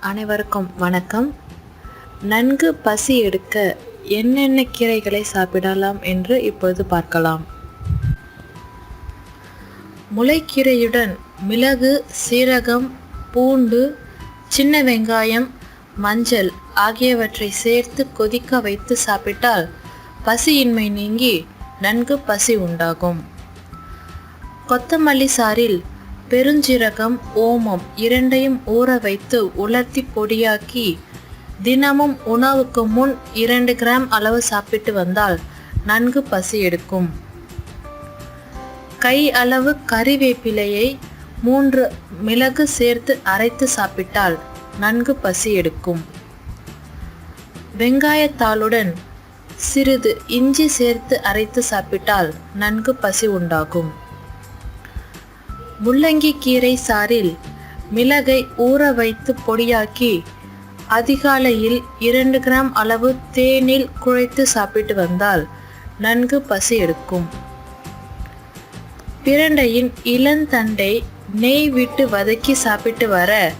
அனைவருக்கும் வணக்கம். நன்கு பசி எடுக்க என்னென்ன கீரைகளை சாப்பிடலாம் என்று இப்பொழுது பார்க்கலாம். முளைக்கீரையுடன் மிளகு சீரகம் பூண்டு சின்ன வெங்காயம் மஞ்சள் ஆகியவற்றை சேர்த்து கொதிக்க வைத்து சாப்பிட்டால் பசியின்மை நீங்கி நன்கு பசி உண்டாகும். கொத்தமல்லி சாறில் பெருஞ்சீரகம் ஓமம் இரண்டையும் ஊற வைத்து உலர்த்தி பொடியாக்கி தினமும் உணவுக்கு முன் இரண்டு கிராம் அளவு சாப்பிட்டு வந்தால் நன்கு பசி எடுக்கும். கை அளவு கறிவேப்பிலையை மூன்று மிளகு சேர்த்து அரைத்து சாப்பிட்டால் நன்கு பசி எடுக்கும். வெங்காயத்தாளுடன் சிறிது இஞ்சி சேர்த்து அரைத்து சாப்பிட்டால் நன்கு பசி உண்டாகும். முள்ளங்கி கீரை சாறில் மிளகை ஊற வைத்து பொடியாக்கி அதிகாலையில் இரண்டு கிராம் அளவு தேனில் குழைத்து சாப்பிட்டு வந்தால் நன்கு பசி எடுக்கும். பிரண்டையின் இளந்தண்டை நெய் விட்டு வதக்கி சாப்பிட்டு வர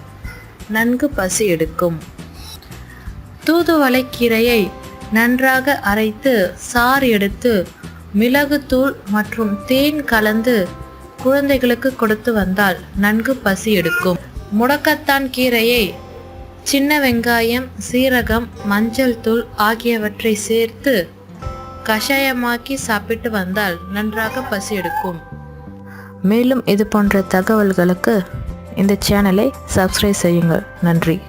நன்கு பசி எடுக்கும். தூதுவளை கீரையை நன்றாக அரைத்து சாறு எடுத்து மிளகுத்தூள் மற்றும் தேன் கலந்து குழந்தைகளுக்கு கொடுத்து வந்தால் நன்கு பசி எடுக்கும். முடக்கத்தான் கீரையை. சின்ன வெங்காயம் சீரகம் மஞ்சள் தூள் ஆகியவற்றை சேர்த்து கஷாயமாக்கி சாப்பிட்டு வந்தால் நன்றாக பசி எடுக்கும். மேலும் இது போன்ற தகவல்களுக்கு இந்த சேனலை சப்ஸ்கிரைப் செய்யுங்கள். நன்றி.